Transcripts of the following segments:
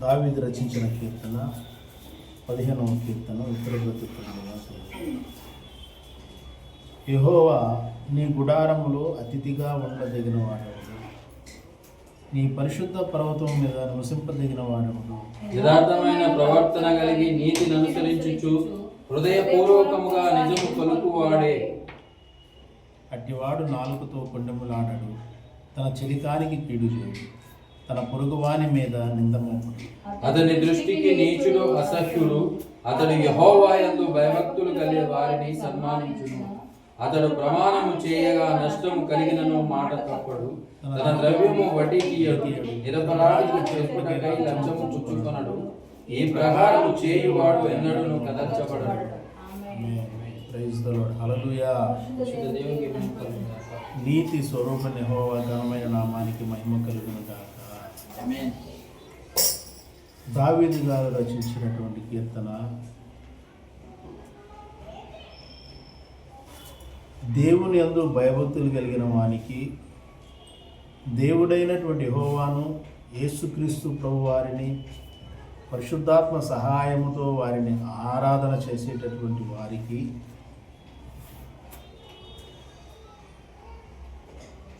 దావీదు రచించిన కీర్తన పదిహేనవ కీర్తన బ్రతుకులుగా యహోవా నీ గుడారములో అతిథిగా ఉండదగిన వాడవుడు నీ పరిశుద్ధ పర్వతం మీద నివసింపదగిన వాడవుడు యథార్థమైన ప్రవర్తన కలిగి నీతిని అనుసరించుచు హృదయపూర్వకముగా నిజము పలుకువాడే అట్టివాడు నాలుగుతో కొండెములాడడు తన చెలికానికి కీడు చేయడు తన పొరుగువాని మీద నిందమోపుడు అతని దృష్టికి నీచుడు అసహ్యుడు అతడు యహోవాయందు భయభక్తులు కలిగే వారిని సన్మానించును. అతడు ప్రమాణము చేయగా నష్టము కలిగినను మాట తప్పడు. తన ద్రవ్యము వడ్డీకి నిరపరాధికి చెప్పుటకై లంచము పుచ్చుకొనడు ఈ ప్రకారము చేయువాడు ఎన్నడూను కదర్చబడడు. నీతి స్వరూప యెహోవా ఘనమైన నామానికి మహిమ కలుగును గాక. ఆమేన్. దావీదు గారు రచించినటువంటి కీర్తన దేవుని యందు భయభక్తులు కలిగిన వానికి దేవుడైనటువంటి హోవాను యేసుక్రీస్తు ప్రభు వారిని పరిశుద్ధాత్మ సహాయముతో వారిని ఆరాధన చేసేటటువంటి వారికి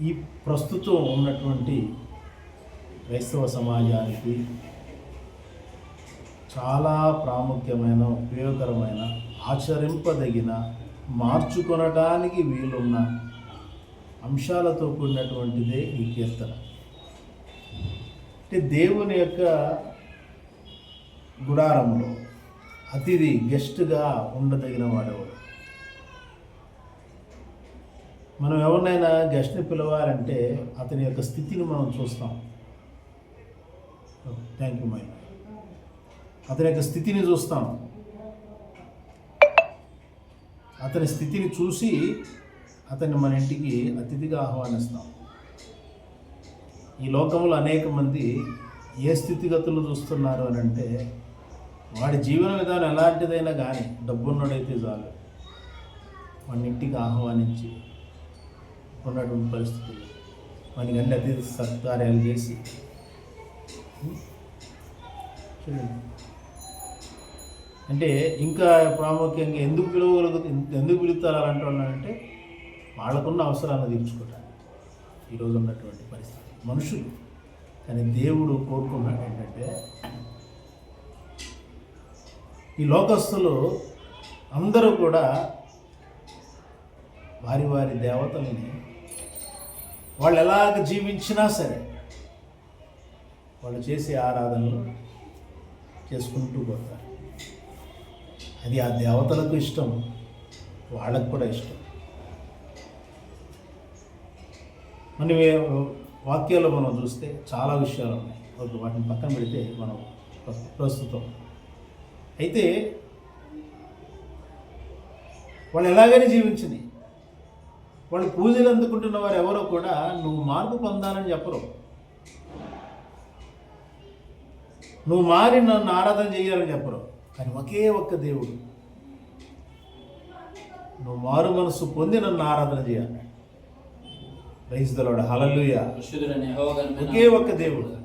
ఈ ప్రస్తుతం ఉన్నటువంటి క్రైస్తవ సమాజానికి చాలా ప్రాముఖ్యమైన ఉపయోగకరమైన ఆచరింపదగిన మార్చుకొనటానికి వీలున్న అంశాలతో కూడినటువంటిదే ఈ కీర్తన. అంటే దేవుని యొక్క గుడారంలో అతిథి గెస్ట్గా ఉండదగిన వాడేవాడు? మనం ఎవరినైనా గెస్ట్ని పిలవాలంటే అతని యొక్క స్థితిని మనం చూస్తాం. థ్యాంక్ యూ మై అతని యొక్క స్థితిని చూస్తాం. అతని స్థితిని చూసి అతన్ని మన ఇంటికి అతిథిగా ఆహ్వానిస్తాం. ఈ లోకంలో అనేక మంది ఏ స్థితిగతులు చూస్తున్నారు అని అంటే వాడి జీవన విధానం ఎలాంటిదైనా కానీ డబ్బున్నోడైతే చాలు. వాడిని ఇంటికి ఆహ్వానించి ఉన్నటువంటి పరిస్థితులు. వానికి అన్ని అతిథి సత్కార్యాలు చేసి చూడండి అంటే ఇంకా ప్రాముఖ్యంగా ఎందుకు పిలవగలుగు ఎందుకు పిలుస్తారు అలాంటి వాళ్ళంటే వాళ్ళకున్న అవసరాలను తీర్చుకోవడానికి ఈరోజు ఉన్నటువంటి పరిస్థితి. మనుషులు. కానీ దేవుడు కోరుకున్నాడు ఏంటంటే ఈ లోకస్తులు అందరూ కూడా వారి వారి దేవతలని వాళ్ళు ఎలాగ జీవించినా సరే వాళ్ళు చేసే ఆరాధనలు చేసుకుంటూ పోతారు. అది ఆ దేవతలకు ఇష్టం వాళ్ళకు కూడా ఇష్టం. మన వాక్యాల్లో మనం చూస్తే చాలా విషయాలు ఉన్నాయి. వాటిని పక్కన పెడితే మనం ప్రస్తుతం. అయితే వాళ్ళు ఎలాగైనా జీవించింది వాళ్ళు పూజలు అందుకుంటున్న వారు ఎవరో కూడా నువ్వు మార్పు పొందాలని చెప్పరు. నువ్వు మారి నన్ను ఆరాధన చేయాలని చెప్పరు. కానీ ఒకే ఒక్క దేవుడు. నువ్వు మారు మనసు పొంది నన్ను ఆరాధన చేయాలి రైతులవాడు హలలుయ ఒకే ఒక్క దేవుడు.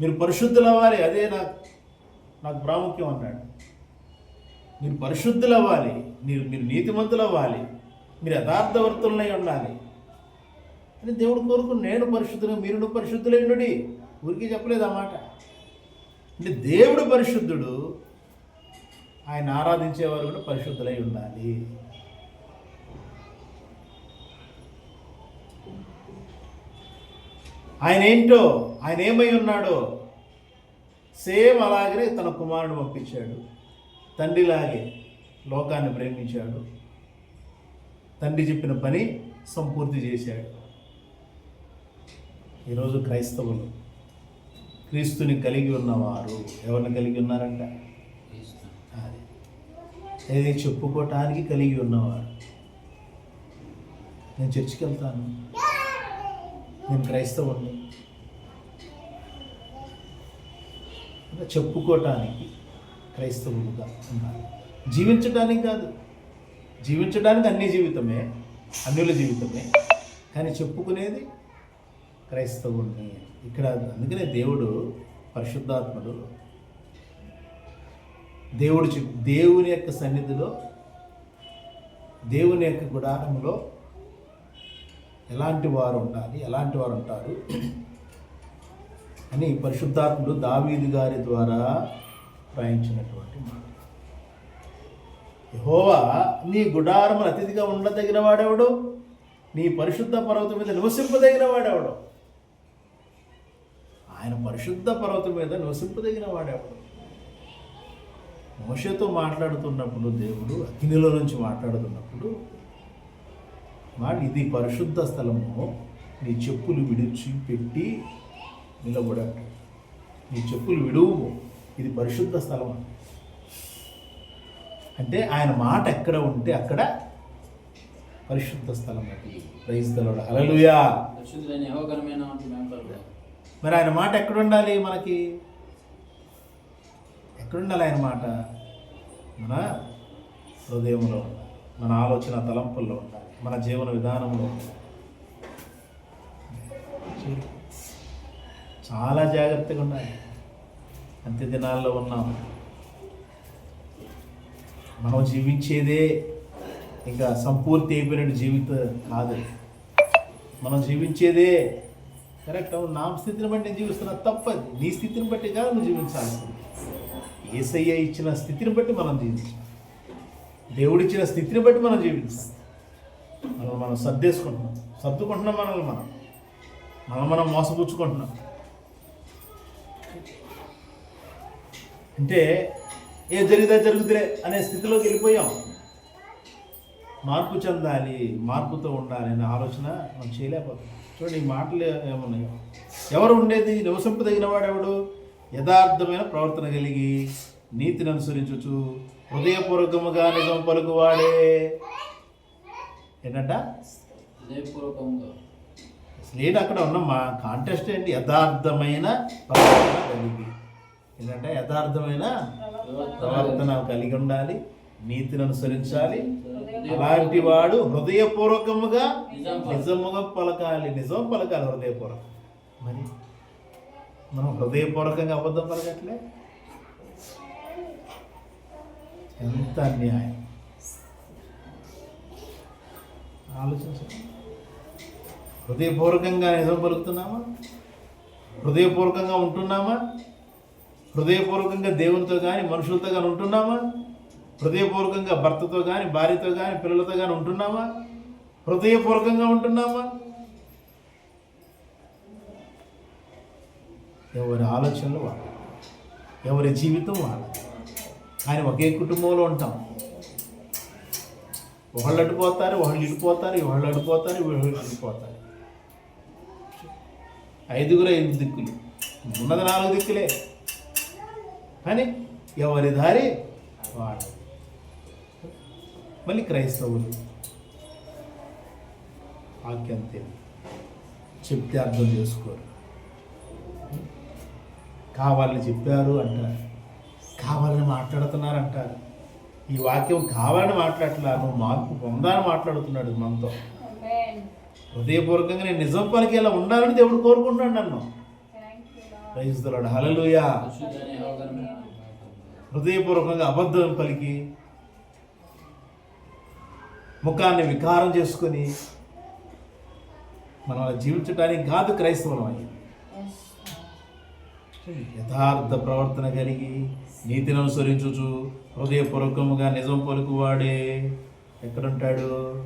మీరు పరిశుద్ధులు అవ్వాలి అదే నాకు నాకు ప్రాముఖ్యం అన్నాడు. మీరు పరిశుద్ధులు అవ్వాలి మీరు మీరు నీతిమంతులు అవ్వాలి మీరు యథార్థవర్తులై ఉండాలి. అని దేవుడు కోరుకుని నేను పరిశుద్ధులు మీరు పరిశుద్ధులైనడి ఊరికే చెప్పలేదు ఆ మాట. అంటే దేవుడు పరిశుద్ధుడు ఆయన ఆరాధించేవారు కూడా పరిశుద్ధులై ఉండాలి. ఆయన ఏంటో ఆయన ఏమై ఉన్నాడో సేమ్ అలాగే తన కుమారుడు పంపించాడు తండ్రిలాగే లోకాన్ని ప్రేమించాడు. తండ్రి చెప్పిన పని సంపూర్తి చేశాడు. ఈరోజు క్రైస్తవులు క్రీస్తుని కలిగి ఉన్నవారు ఎవరిని కలిగి ఉన్నారంట? అది. ఏది చెప్పుకోవటానికి కలిగి ఉన్నవారు? నేను చర్చికి వెళ్తాను. నేను క్రైస్తవుని చెప్పుకోవటానికి క్రైస్తవులుగా ఉన్నారు. జీవించడానికి కాదు. జీవించడానికి అన్ని జీవితమే అన్యుల జీవితమే. కానీ చెప్పుకునేది క్రైస్తవుణ్ణి ఇక్కడ అందుకనే దేవుడు పరిశుద్ధాత్ముడు. దేవుడు చెప్ దేవుని యొక్క సన్నిధిలో దేవుని యొక్క గుడారంలో ఎలాంటి వారు ఉండాలి ఎలాంటి వారు ఉంటారు అని పరిశుద్ధాత్ముడు దావీదు గారి ద్వారా రాయించినటువంటి మాట. యెహోవా నీ గుడారములు అతిథిగా ఉండదగిన వాడెవడు? నీ పరిశుద్ధ పర్వతం మీద నివసింపదగిన వాడెవడు? ఆయన పరిశుద్ధ పర్వతం మీద నివసింపదగిన వాడేవాడు మోషతో మాట్లాడుతున్నప్పుడు దేవుడు అగ్నిలో నుంచి మాట్లాడుతున్నప్పుడు వాడు ఇది పరిశుద్ధ స్థలము. నీ చెప్పులు విడిచి పెట్టి నిలబడ నీ చెప్పులు విడువు. ఇది పరిశుద్ధ స్థలం అంటే ఆయన మాట ఎక్కడ ఉంటే అక్కడ పరిశుద్ధ స్థలం అది. క్రైస్తవుడు అలలుయా పరిశుద్ధులైన మరి ఆయన మాట ఎక్కడుండాలి మనకి? ఎక్కడుండాలి ఆయన మాట? మన హృదయంలో మన ఆలోచన తలంపుల్లో ఉండాలి. మన జీవన విధానంలో చాలా జాగ్రత్తగా ఉండాలి. అంత్య దినాల్లో ఉన్నాము. మనం జీవించేదే ఇంకా సంపూర్తి అయిపోయినట్టు జీవితం కాదు. మనం జీవించేదే కరెక్ట్ అవును. నా స్థితిని బట్టి నేను జీవిస్తున్నా తప్పది. నీ స్థితిని బట్టి కాదు నువ్వు జీవించాల్సింది ఏసయ్య ఇచ్చిన స్థితిని బట్టి మనం జీవించాలి. దేవుడిచ్చిన స్థితిని బట్టి మనం జీవించాలి. మనం మనం సర్దేసుకుంటున్నాం. సర్దుకుంటున్నాం మనల్ని మనం. మనం మనం మోసపుచ్చుకుంటున్నాం. అంటే ఏ జరిగితే జరుగుతులే అనే స్థితిలోకి వెళ్ళిపోయాం. మార్పు చెందాలి మార్పుతో ఉండాలి అనే ఆలోచన మనం చేయలేకపోతాం చూడండి ఈ మాటలు ఏమున్నాయో? ఎవరు ఉండేది? నివసింపదగిన వాడెవడు యథార్థమైన ప్రవర్తన కలిగి నీతిని అనుసరించుచు హృదయపూర్వకముగా నిజం పలుకువాడే. ఏంటంట? అసలు ఏంటి అక్కడ ఉన్న మా కాంటెస్ట్ ఏంటి? యథార్థమైన ప్రవర్తన కలిగి. ఏంటంటే? యథార్థమైన ప్రవర్తన కలిగి ఉండాలి. నీతిని అనుసరించాలి. అలాంటి వాడు హృదయపూర్వకముగా నిజముగా పలకాలి. నిజం పలకాలి హృదయపూర్వకం. మరి మనం హృదయపూర్వకంగా అబద్ధం పలకట్లే? ఎంత అన్యాయం. ఆలోచించండి. హృదయపూర్వకంగా నిజం పలుకుతున్నామా? హృదయపూర్వకంగా ఉంటున్నామా? హృదయపూర్వకంగా దేవునితో కానీ మనుషులతో కానీ ఉంటున్నామా? హృదయపూర్వకంగా భర్తతో కానీ భార్యతో కానీ పిల్లలతో కానీ ఉంటున్నామా హృదయపూర్వకంగా ఉంటున్నామా ఎవరి ఆలోచనలు వాళ్ళ ఎవరి జీవితం వాళ్ళ. ఆయన ఒకే కుటుంబంలో ఉంటాం. ఒకళ్ళు అడిపోతారు ఒకళ్ళు ఇడిపోతారు ఒకళ్ళు అడిపోతారు ఒకళ్ళు అడిపోతారు ఐదుగురు ఐదు దిక్కులు. ఉన్నది నాలుగు దిక్కులే. కానీ ఎవరి దారి వాడు మళ్ళీ క్రైస్తవులు. వాక్యం తెలియదు చెప్తే అర్థం చేసుకోరు. కావాలని చెప్పారు అంటారు. కావాలని మాట్లాడుతున్నారు అంటారు. ఈ వాక్యం కావాలని మాట్లాడట్లా నువ్వు మార్పు పొందాలని మాట్లాడుతున్నాడు మనతో. హృదయపూర్వకంగా నేను నిజం పలికేలా ఉండాలని దేవుడు కోరుకుంటున్నాడు నన్ను. క్రైస్తవుడు హలలుయా. హృదయపూర్వకంగా అబద్ధం పలికి ముఖాన్ని వికారం చేసుకొని మనం అలా జీవించడానికి కాదు క్రైస్తవులం అయ్యి. యథార్థ ప్రవర్తన కలిగి నీతిని అనుసరించుచు హృదయపూర్వకముగా నిజం పలుకువాడే ఎక్కడుంటాడు?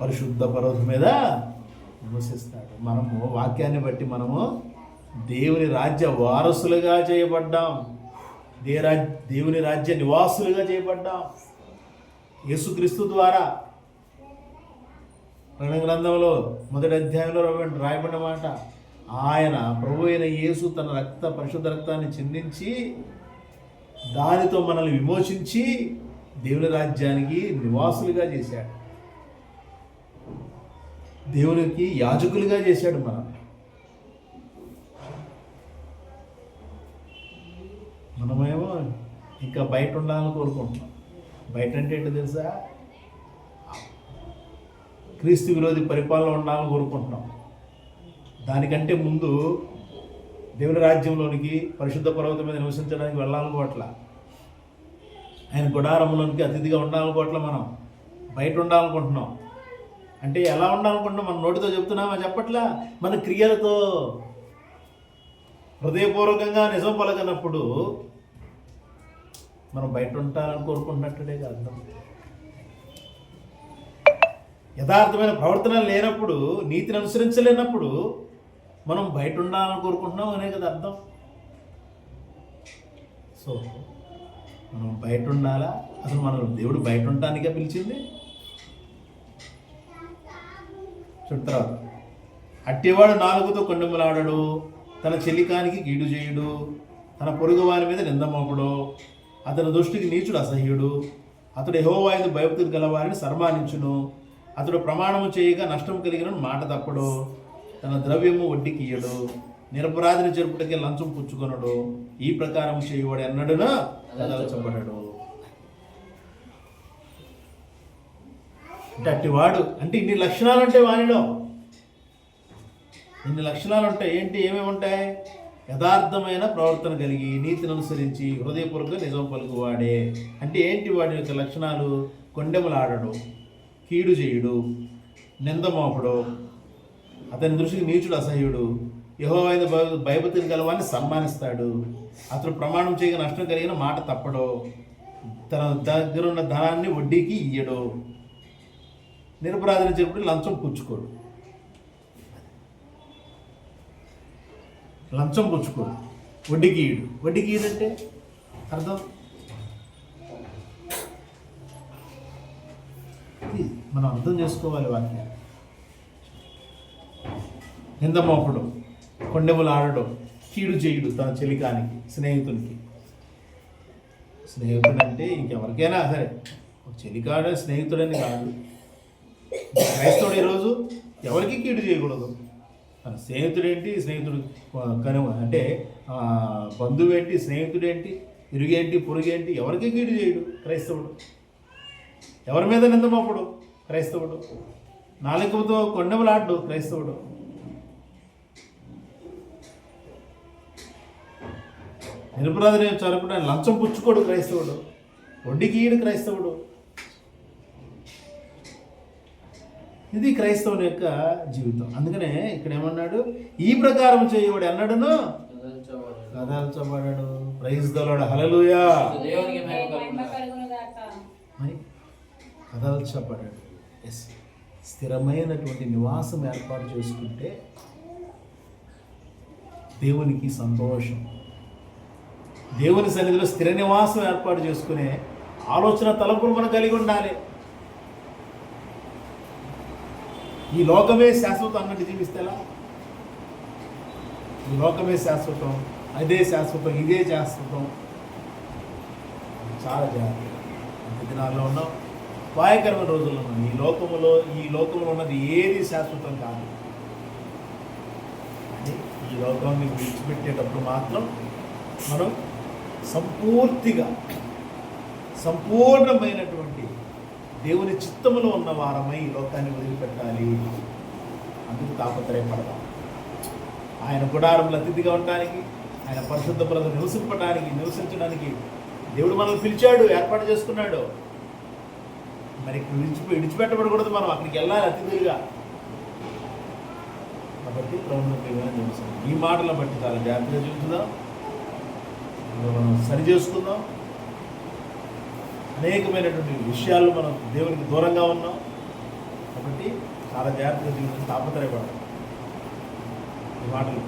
పరిశుద్ధ పర్వతం మీద నివసిస్తాడు. మనము వాక్యాన్ని బట్టి మనము దేవుని రాజ్య వారసులుగా చేయబడ్డాం. దే దేవుని రాజ్య నివాసులుగా చేయబడ్డాం. యేసుక్రీస్తు ద్వారా ప్రకటన గ్రంథంలో మొదటి అధ్యాయంలో రాయబడిన- మాట ఆయన ప్రభు అయిన యేసు తన రక్త పరిశుద్ధ రక్తాన్ని చిందించి దానితో మనల్ని విమోచించి దేవుని రాజ్యానికి నివాసులుగా చేశాడు. దేవునికి యాజకులుగా చేశాడు మనం మనమేమో ఇంకా బయట ఉండాలని కోరుకుంటున్నాం. బయట అంటే ఏంటో తెలుసా? క్రీస్తు విరోధి పరిపాలన ఉండాలని కోరుకుంటున్నాం. దానికంటే ముందు దేవుని రాజ్యంలోనికి పరిశుద్ధ పర్వతం మీద నివసించడానికి వెళ్ళాలనుకోవట్లా ఆయన గుడారంలోనికి అతిథిగా ఉండాలనుకోవట్లా మనం. బయట ఉండాలనుకుంటున్నాం. అంటే ఎలా ఉండాలనుకుంటున్నాం? మన నోటితో చెప్తున్నామా? చెప్పట్లా? మన క్రియలతో. హృదయపూర్వకంగా నిజం పలకనప్పుడు మనం బయట ఉంటారని కోరుకుంటున్నట్టుడే అర్థం యథార్థమైన ప్రవర్తన లేనప్పుడు నీతిని అనుసరించలేనప్పుడు మనం బయట ఉండాలని కోరుకుంటున్నాం అనే కదా అర్థం. సో మనం బయట ఉండాలా అసలు మనం దేవుడు బయట ఉండటానికే పిలిచింది? చూడు తర్వాత. అట్టివాడు నాలుగుతో కొండములాడడు తన చెల్లికానికి గీడు చేయుడు తన పొరుగు వారి మీద నిందమోపడు అతని దృష్టికి నీచుడు అసహ్యుడు. అతడు యహోవాయుధ భయభక్తులు గలవారిని సన్మానించును. అతడు ప్రమాణము చేయగా నష్టం కలిగిన మాట తప్పడు. తన ద్రవ్యము వడ్డీకి ఇయ్యడు నిరపరాధిని జరుపుటకే లంచం పుచ్చుకొనడు. ఈ ప్రకారం చేయవాడు ఎన్నడునా కదల్చబడడు అంటే అట్టివాడు అంటే ఇన్ని లక్షణాలు ఉంటాయి వానిలో. ఇన్ని లక్షణాలు ఉంటాయి ఏంటి? ఏమేమి ఉంటాయి యథార్థమైన ప్రవర్తన కలిగి నీతిని అనుసరించి హృదయపూర్వక నిజం పలుకువాడే. అంటే ఏంటి వాడి యొక్క లక్షణాలు? కొండెములాడడు కీడు చేయుడు నిందమోపడు అతని దృష్టికి నీచుడు అసహ్యుడు. యహోవైన భయభక్తులు గలవాన్ని సన్మానిస్తాడు. అతడు ప్రమాణం చేయగా నష్టం కలిగిన మాట తప్పడు. తన దగ్గర ఉన్న ధనాన్ని వడ్డీకి ఇయ్యడు. నిరపరాధన చెప్పి లంచం పుచ్చుకోడు. లంచం పుచ్చుకో. వడ్డీకి ఈడు వడ్డీకి ఈడంటే అర్థం? మనం అర్థం చేసుకోవాలి వాక్యాన్ని నిందమోపడు కొండెములు ఆడడం కీడు చేయుడు తన చెలికానికి స్నేహితునికి. స్నేహితుడు అంటే ఇంకెవరికైనా సరే ఒక చెలికాడే స్నేహితుడని కాదు. క్రైస్తవుడు ఈరోజు ఎవరికి కీడు చేయకూడదు? స్నేహితుడేంటి? స్నేహితుడు కను అంటే బంధువేంటి? బంధువు ఏంటి స్నేహితుడు ఏంటి ఇరుగేంటి? పొరుగేంటి? ఎవరికి కీడు చేయడు క్రైస్తవుడు. ఎవరి మీద నిందమప్పుడు క్రైస్తవుడు. నాలుగుతో కొండములాడు క్రైస్తవుడు. నిరపరాధిని చదువుకుంటే లంచం పుచ్చుకోడు క్రైస్తవుడు. వడ్డీకి ఈడు క్రైస్తవుడు. ఇది క్రైస్తవుని యొక్క జీవితం. అందుకనే ఇక్కడ ఏమన్నాడు? ఈ ప్రకారం చేయవాడు అన్నాడును? కదల్చబడడు ప్రైజ్ దొలడు హలలుయా. మరి కదల్చబడడు ఎస్ స్థిరమైనటువంటి నివాసం ఏర్పాటు చేసుకుంటే దేవునికి సంతోషం. దేవుని సన్నిధిలో స్థిర నివాసం ఏర్పాటు చేసుకునే ఆలోచన తలపులు మనం కలిగి ఉండాలి. ఈ లోకమే శాశ్వతం అన్నట్టు జీవిస్తేలా ఈ లోకమే శాశ్వతం అదే శాశ్వతం ఇదే శాశ్వతం. చాలా జాగ్రత్త దినాల్లో ఉన్నాం వాయకరమైన రోజుల్లో ఉన్నాం ఈ లోకములో ఈ లోకంలో ఉన్నది ఏది శాశ్వతం కాదు. అని ఈ లోకాన్ని విడిచిపెట్టేటప్పుడు మాత్రం మనం సంపూర్తిగా సంపూర్ణమైనటువంటి దేవుని చిత్తములో ఉన్న వారమై ఈ లోకాన్ని వదిలిపెట్టాలి. అందుకు తాపత్రయపడదాం. ఆయన గుడారంలో అతిథిగా ఉండడానికి ఆయన పరిశుద్ధ ప్రజలు నివసింపడానికి నివసించడానికి దేవుడు మనల్ని పిలిచాడు ఏర్పాటు చేసుకున్నాడు. మరి విడిచి విడిచిపెట్టబడకూడదు మనం అక్కడికి వెళ్ళాలి అతిథులుగా. కాబట్టి ప్రభుత్వం నివసం ఈ మాటల బట్టి చాలా జాగ్రత్తగా చూసుకుందాం మనం సరి చేసుకుందాం. అనేకమైనటువంటి విషయాలు మనం దేవునికి దూరంగా ఉన్నాం. కాబట్టి చాలా జాగ్రత్తగా జీవితం తాపత్రయపడాలి ఈ మాటలు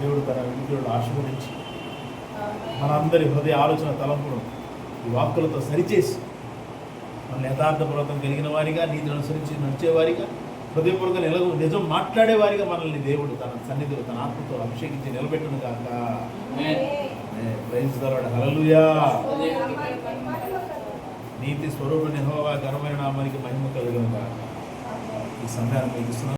దేవుడు తన విద్యుడు ఆశీర్వదించి మనందరి హృదయ ఆలోచన తలంపును ఈ వాక్కులతో సరిచేసి మన యథార్థపూర్వకం కలిగిన వారిగా నీతిని అనుసరించి నడిచేవారిగా హృదయపూర్వక నిల నిజం మాట్లాడేవారిగా మనల్ని దేవుడు తన సన్నిధిలో తన ఆత్మతో అభిషేకించి నిలబెట్టును కాక. ప్రైజ్ దొరడు హలలుయా నీతి స్వరూపుని హోవా ఘనమైన నామానికి మహిమ కలుగునుగా ఈ సమయాన్ని మీకు ఇస్తున్నాను